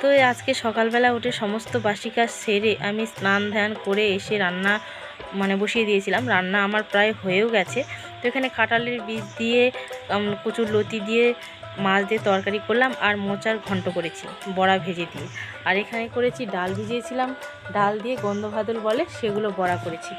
তো আজকে সকালবেলা উঠে সমস্ত বাসি কাজ সেরে আমি স্নান ধ্যান করে এসে রান্না মানে বসিয়ে দিয়েছিলাম। রান্না আমার প্রায় হয়েও গেছে। তো এখানে কাঁঠালের বীজ দিয়ে কচুর লতি দিয়ে মাছ দিয়ে তরকারি করলাম আর মোচার ঘন্ট করেছি, বড়া ভেজে দিয়ে। আর এখানে করেছি ডাল ভিজিয়েছিলাম, ডাল দিয়ে গন্ধ ভাদল বলে সেগুলো বড়া করেছি।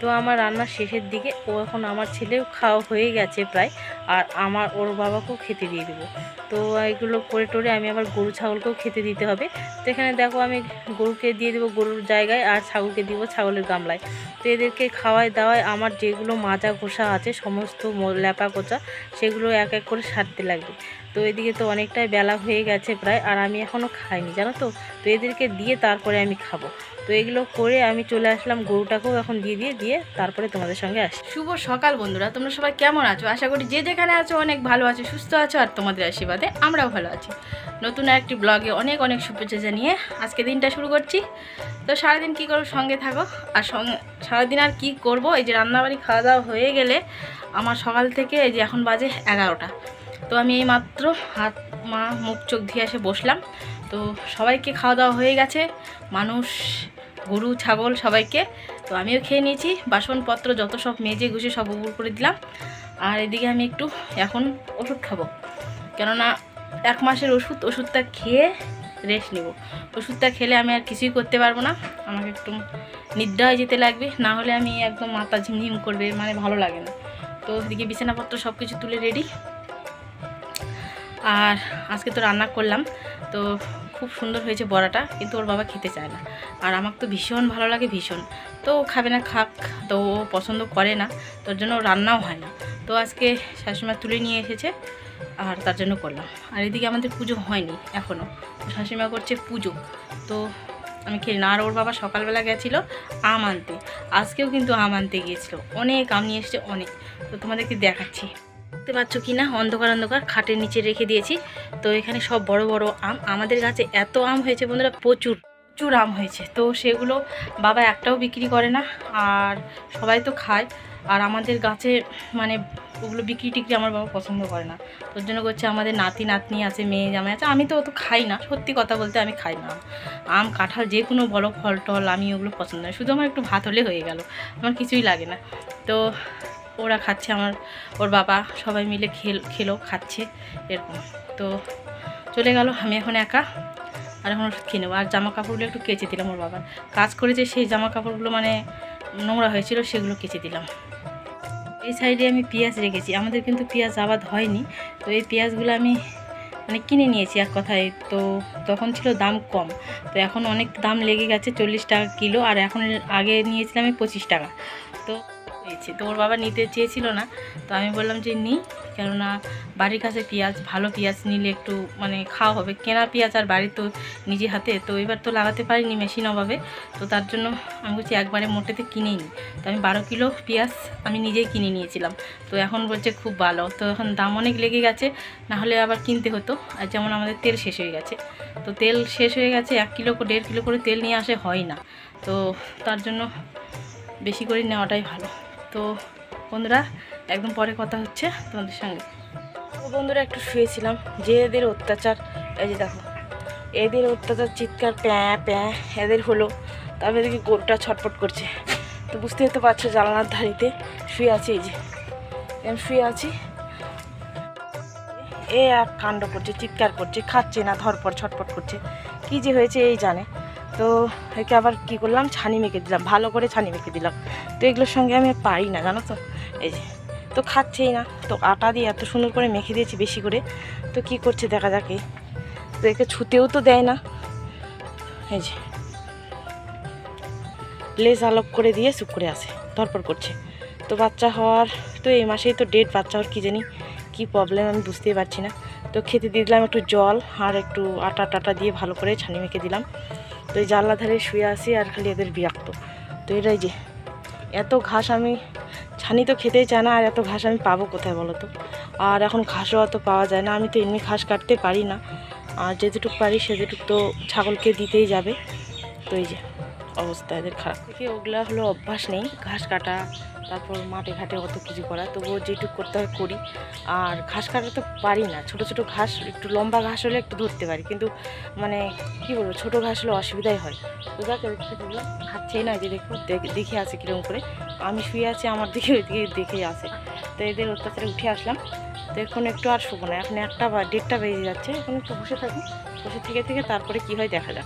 তো আমার রান্নার শেষের দিকে, ও এখন আমার ছেলেও খাওয়া হয়ে গেছে প্রায় আর আমার ওর বাবাকেও খেতে দিয়ে দেবো। তো এগুলো করে টোরে আমি আবার গরু ছাগলকেও খেতে দিতে হবে। তো এখানে দেখো আমি গরুকে দিয়ে দেবো গরুর জায়গায় আর ছাগলকে দিব ছাগলের গামলায়। তো এদেরকে খাওয়ায় দাওয়ায় আমার যেগুলো মাজা ঘোষা আছে, সমস্ত ল্যাপা কোচা সেগুলো এক এক করে সারতে লাগবে। তো এদিকে তো অনেকটাই বেলা হয়ে গেছে প্রায়, আর আমি এখনও খাইনি, জানো তো? তো এদেরকে দিয়ে তারপরে আমি খাব। তো এগুলো করে আমি চলে আসলাম গরুটাকেও এখন দিয়ে দিয়ে দিয়ে তারপরে তোমাদের সঙ্গে আসি শুভ সকাল বন্ধুরা, তোমরা সবাই কেমন আছো? আশা করি যে যে যেখানে আছো, অনেক ভালো আছো, সুস্থ আছো, আর তোমাদের আশীর্বাদে আমরাও ভালো আছি। নতুন একটি ব্লগে অনেক অনেক শুভেচ্ছা জানিয়ে আজকে দিনটা শুরু করছি। তো সারাদিন কী করব, সঙ্গে থাকো। আর সঙ্গে, সারাদিন আর কি করব, এই যে রান্নাবাড়ি খাওয়া দাওয়া হয়ে গেলে আমার সকাল থেকে এই যে এখন বাজে এগারোটা। তো আমি এই মাত্র হাত, মা, মুখ, চোখ ধুয়ে এসে বসলাম। তো সবাইকে খাওয়া দাওয়া হয়ে গেছে, মানুষ, গরু, ছাগল সবাইকে। তো আমিও খেয়ে নিয়েছি, বাসনপত্র যত সব মেজে গুছে সব উপর করে দিলাম। আর এদিকে আমি একটু এখন ওষুধ খাব। কেননা এক মাসের ওষুধ, ওষুধটা খেয়ে রেস্ট নেব। ওষুধটা খেলে আমি আর কিছুই করতে পারব না। আমাকে একটু নিদ্রা যেতে লাগবে, না হলে আমি একদম মাথা ঝিমঝিম করবে মানে ভালো লাগে না। তো এদিকে বিছানাপত্র সব কিছু তুলে রেডি আর আজকে তো রান্না করলাম, তো খুব সুন্দর হয়েছে বড়াটা, কিন্তু ওর বাবা খেতে চায় না। আর আমার তো ভীষণ ভালো লাগে, ভীষণ। তো খাবে না, খাক, তো ও পছন্দ করে না, তোর জন্য রান্নাও হয় না। তো আজকে শাশুমা তুলে নিয়ে এসেছে আর তার জন্য করলাম। আর এদিকে আমাদের পুজো হয়নি এখনও শাশুমা করছে পুজো। তো আমি খেলি না, আর ওর বাবা সকালবেলা গেছিল আম আনতে। আজকেও কিন্তু আম আনতে গিয়েছিল। অনেক আম নিয়ে এসেছে, অনেক। তো তোমাদেরকে দেখাচ্ছি। দেখতে পাচ্ছ কি না? অন্ধকার অন্ধকার। খাটের নিচে রেখে দিয়েছি। তো এখানে সব বড় বড় আম। আমাদের গাছে এত আম হয়েছে বন্ধুরা, প্রচুর প্রচুর আম হয়েছে। তো সেগুলো বাবা একটাও বিক্রি করে না, আর সবাই তো খায়। আর আমাদের গাছে মানে ওগুলো বিক্রি টিক্রি আমার বাবা পছন্দ করে না। তোর জন্য করছে আমাদের নাতি নাতনি আছে, মেয়ে জামাই আছে, আমি তো অত খাই না। সত্যি কথা বলতে আমি খাই না। আম। কাঁঠাল, যে কোনো বড় ফল, টল আমি ওগুলো পছন্দ না। শুধু আমার একটু ভাত হলে হয়ে গেল। আমার কিছুই লাগে না। তো ওরা খাচ্ছে আমার, ওর বাবা সবাই মিলে খেল, খেলো, খাচ্ছে এরকম। তো চলে গেল, আমি এখন একা। আর এখন ওষুধ খেয়ে নেব। আর জামা কাপড়গুলো একটু কেচে দিলাম ওর বাবার। কাজ করেছে সেই জামা কাপড়গুলো মানে নোংরা হয়েছিল, সেগুলো কেচে দিলাম। এই সাইডে আমি পেঁয়াজ রেখেছি। আমাদের কিন্তু পেঁয়াজ আবাদ হয়নি। তো এই পেঁয়াজগুলো আমি মানে কিনে নিয়েছি এক কথায়। তো তখন ছিল দাম কম। তো এখন অনেক দাম লেগে গেছে চল্লিশ টাকা কিলো। আর এখন আগে নিয়েছিলাম আমি পঁচিশ টাকা। তো হয়েছে তো ওর বাবা নিতে চেয়েছিল না, তো আমি বললাম যে নিই কেননা বাড়ির কাছে পেঁয়াজ, ভালো পেঁয়াজ নিলে একটু মানে খাওয়া হবে। কেনা পেঁয়াজ আর বাড়ির তো নিজে হাতে, তো এবার তো লাগাতে পারিনি মেশিন অভাবে, তো তার জন্য আমি বলছি একবারে মোটেতে কিনেই নিই তো আমি বারো কিলো পেঁয়াজ আমি নিজেই কিনে নিয়েছিলাম। তো এখন বলছে খুব ভালো, তো এখন দাম অনেক লেগে গেছে, না হলে আবার কিনতে হতো। আর যেমন আমাদের তেল শেষ হয়ে গেছে, তো তেল শেষ হয়ে গেছে, এক কিলো দেড় কিলো করে তেল নিয়ে আসে হয় না। তো তার জন্য বেশি করে নেওয়াটাই ভালো। তো বন্ধুরা, একদম পরে কথা হচ্ছে তোমাদের সঙ্গে। বন্ধুরা, একটু শুয়েছিলাম। যে এদের অত্যাচার, এই যে দেখো, এদের অত্যাচার, চিৎকার, প্যাঁ প্যাঁ, এদের হলো। তারপরে দেখি গরুটা ছটপট করছে। তো বুঝতেই তো পারছ জানলার ধারিতে শুয়ে আছি এই যে। আমি শুয়ে আছি। এ এক কাণ্ড করছে, চিৎকার করছে, খাচ্ছে না, ধরপর ছটপট করছে। কি যে হয়েছে, এই জানে। তো একে আবার কি করলাম? ছানি মেখে দিলাম, ভালো করে ছানি মেখে দিলাম। তো এগুলোর সঙ্গে আমি পারি না, জানো তো? এই যে, তো খাচ্ছেই না। তো আটা দিয়ে এত সুন্দর করে মেখে দিয়েছি বেশি করে। তো কি করছে দেখা যাক এই। তো একে ছুতেও তো দেয় না। এই যে, লেজ আলোক করে দিয়ে চুপ করে আসে ধরপর করছে। তো বাচ্চা হওয়ার, তো এই মাসেই তো ডেট বাচ্চা হওয়ার কী জানি, কী প্রবলেম আমি বুঝতেই পারছি না। তো খেতে দিয়ে দিলাম একটু জল আর একটু আটা টাটা দিয়ে ভালো করে ছানি মেখে দিলাম। তো এই জানলা ধারে শুয়ে আসি আর খালি এদের বিরক্ত। তো এটাই যে, এত ঘাস আমি, ছানি তো খেতেই চায় না, আর এত ঘাস আমি পাবো কোথায় বলো তো? আর এখন ঘাসও অত পাওয়া যায় না, আমি তো এমনি ঘাস কাটতে পারি না। আর যেটুকু পারি সেটুকু তো ছাগলকে দিতেই যাবে। তো এই যে। অবস্থা, এদের খারাপ থেকে ওগুলা হলো অভ্যাস নেই, ঘাস কাটা, তারপর মাঠে ঘাটে অত কিছু করা, তবুও যেটুকু করতে হয় করি। আর ঘাস কাটা তো পারি না, ছোট ছোট ঘাস, একটু লম্বা ঘাস হলে একটু ধরতে পারি, কিন্তু মানে কি বলব, ছোট ঘাস হলে অসুবিধাই হয়। তো যাকে দিল খাচ্ছেই না যে দেখো দেখ- দেখে আছে কীরকম করে। আমি শুয়ে আছি, আমার দিকে ওইদিকে দেখেই আছে। তো এদের অত্যাচারে উঠে আসলাম। তো এখন একটু আর শুভ না, এখন একটা বা দেড়টা বেজে যাচ্ছে, এখন একটু বসে থাকি বসে থেকে থেকে তারপরে কি হয় দেখা যাক।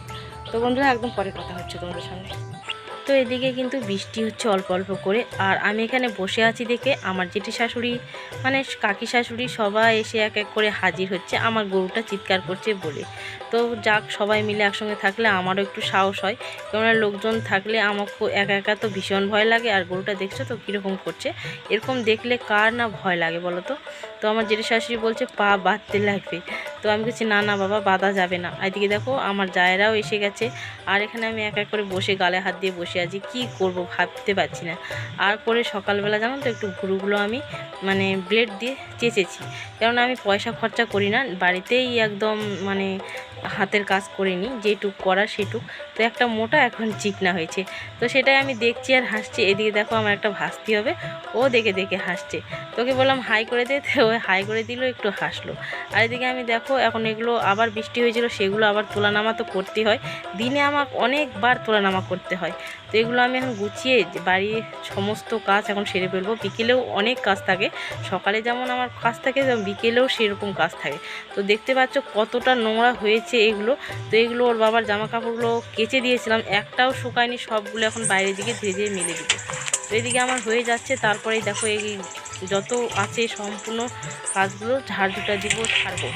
তো বন্ধুরা, একদম পরে কথা হচ্ছে তোমাদের সঙ্গে তো এদিকে কিন্তু বৃষ্টি হচ্ছে অল্প অল্প করে, আর আমি এখানে বসে আছি দেখে আমার জেঠি শাশুড়ি মানে কাকি শাশুড়ি সবাই এসে এক এক করে হাজির হচ্ছে, আমার গরুটা চিৎকার করছে বলে। তো যাক, সবাই মিলে একসঙ্গে থাকলে আমারও একটু সাহস হয়। কেননা লোকজন থাকলে আমাকে একা একা তো ভীষণ ভয় লাগে, আর গরুটা দেখছ তো কীরকম করছে? এরকম দেখলে কার না ভয় লাগে বলো তো? তো আমার জেঠি শাশুড়ি বলছে, পা বাঁধতে লাগবে। তো আমি বলছি, না না বাবা, বাঁধা যাবে না। এদিকে দেখো, আমার জায়েরাও এসে গেছে, আর এখানে আমি এক এক করে বসে গালে হাত দিয়ে বসে আছি, কি করব ভাবতে পারছি না। আর পরে সকালবেলা জানো তো, একটু গুরুগুলো আমি মানে ব্লেড দিয়ে চেঁচেছি। কেননা আমি পয়সা খরচা করি না, বাড়িতেই একদম মানে হাতের কাজ করে নিই, যেটুক করা সেটুক। তো একটা মোটা এখন চিকনা হয়েছে। তো সেটাই আমি দেখছি আর হাসছি। এদিকে দেখো আমার একটা ভাসতি হবে। ও দেখে দেখে হাসছে। তোকে বললাম হাই করে দে ও হাই করে দিল, একটু হাসলো। আর এদিকে আমি দেখো, এখন এগুলো আবার বৃষ্টি হয়েছিল, সেগুলো আবার তোলানামা তো করতে হয়। দিনে আমাকে অনেকবার তোলানামা করতে হয়। তো এগুলো আমি এখন গুছিয়ে বাড়ির সমস্ত কাজ এখন সেরে ফেলব। বিকেলেও অনেক কাজ থাকে। সকালে যেমন আমার কাজ থাকে বিকেলেও সেরকম কাজ থাকে। তো দেখতে পাচ্ছ কতটা নোংরা হয়েছে। এগুলো। তো এগুলো ওর বাবার জামা কাপড়গুলো কেচে দিয়েছিলাম। একটাও শুকায়নি, সবগুলো এখন বাইরের দিকে ধীরে ধীরে মেলে দিবে। তো এদিকে আমার হয়ে যাচ্ছে, তারপরেই দেখো এই যত আছে সম্পূর্ণ কাজগুলো, ঝাড় দুটা দিব, ছাড়বো।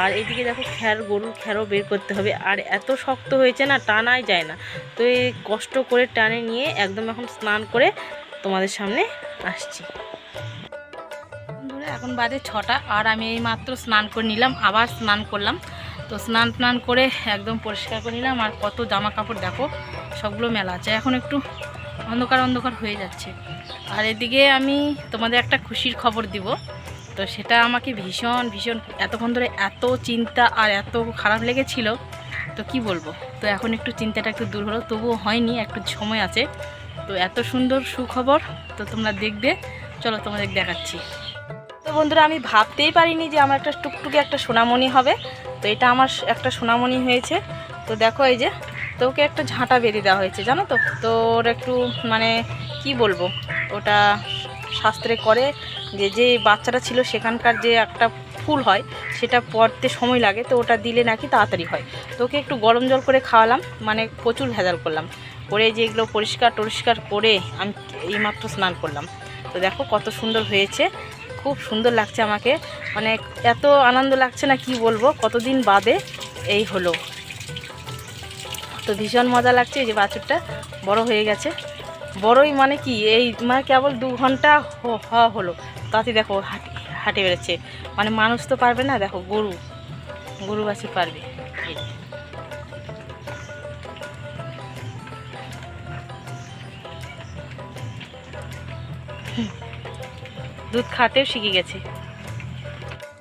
আর এদিকে দেখো খ্যার, গরুর খ্যারও বের করতে হবে। আর এত শক্ত হয়েছে না, টানাই যায় না। তো এই কষ্ট করে টানে নিয়ে একদম এখন স্নান করে তোমাদের সামনে আসছি। এখন বাজে ছটা, আর আমি এই মাত্র স্নান করে নিলাম, আবার স্নান করলাম। তো স্নান স্নান করে একদম পরিষ্কার করে নিলাম। আর কত জামা কাপড় দেখো, সবগুলো মেলা আছে। এখন একটু অন্ধকার অন্ধকার হয়ে যাচ্ছে। আর এদিকে আমি তোমাদের একটা খুশির খবর দিব। তো সেটা আমাকে ভীষণ ভীষণ, এতক্ষণ ধরে এত চিন্তা আর এত খারাপ লেগেছিল। তো কি বলব? তো এখন একটু চিন্তাটা একটু দূর হলো, তবুও হয়নি, একটু সময় আছে। তো এত সুন্দর সুখবর, তো তোমরা দেখবে। চলো তোমাদের দেখাচ্ছি। তো বন্ধুরা, আমি ভাবতেই পারিনি যে আমার একটা টুকটুকে একটা সোনামণি হবে। তো এটা আমার একটা সোনামণি হয়েছে। তো দেখো এই যে, তো ওকে একটা ঝাঁটা বেঁধে দেওয়া হয়েছে, জানো তো? তো ওর একটু মানে কি বলব? ওটা শাস্ত্রে করে যে যে বাচ্চাটা ছিল সেখানকার যে একটা ফুল হয়, সেটা পড়তে সময় লাগে, তো ওটা দিলে নাকি তাড়াতাড়ি হয়। তো ওকে একটু গরম জল করে খাওয়ালাম মানে প্রচুর ভেজাল করলাম। করে যে এগুলো পরিষ্কার টরিষ্কার করে আমি এইমাত্র স্নান করলাম। তো দেখো কত সুন্দর হয়েছে। খুব সুন্দর লাগছে আমাকে। মানে এত আনন্দ লাগছে না কি বলব, কতদিন বাদে এই হলো। তো ভীষণ মজা লাগছে এই যে বাছুরটা, বড় হয়ে গেছে। বড়ই মানে কি, এই মানে কেবল দু ঘণ্টা হওয়া হলো। তাতে দেখো হাঁটি, হাঁটে বেড়েছে মানে মানুষ তো পারবে না, দেখো গরু গরু বাছুর পারবে। দুধ খাতেও শিখে গেছে।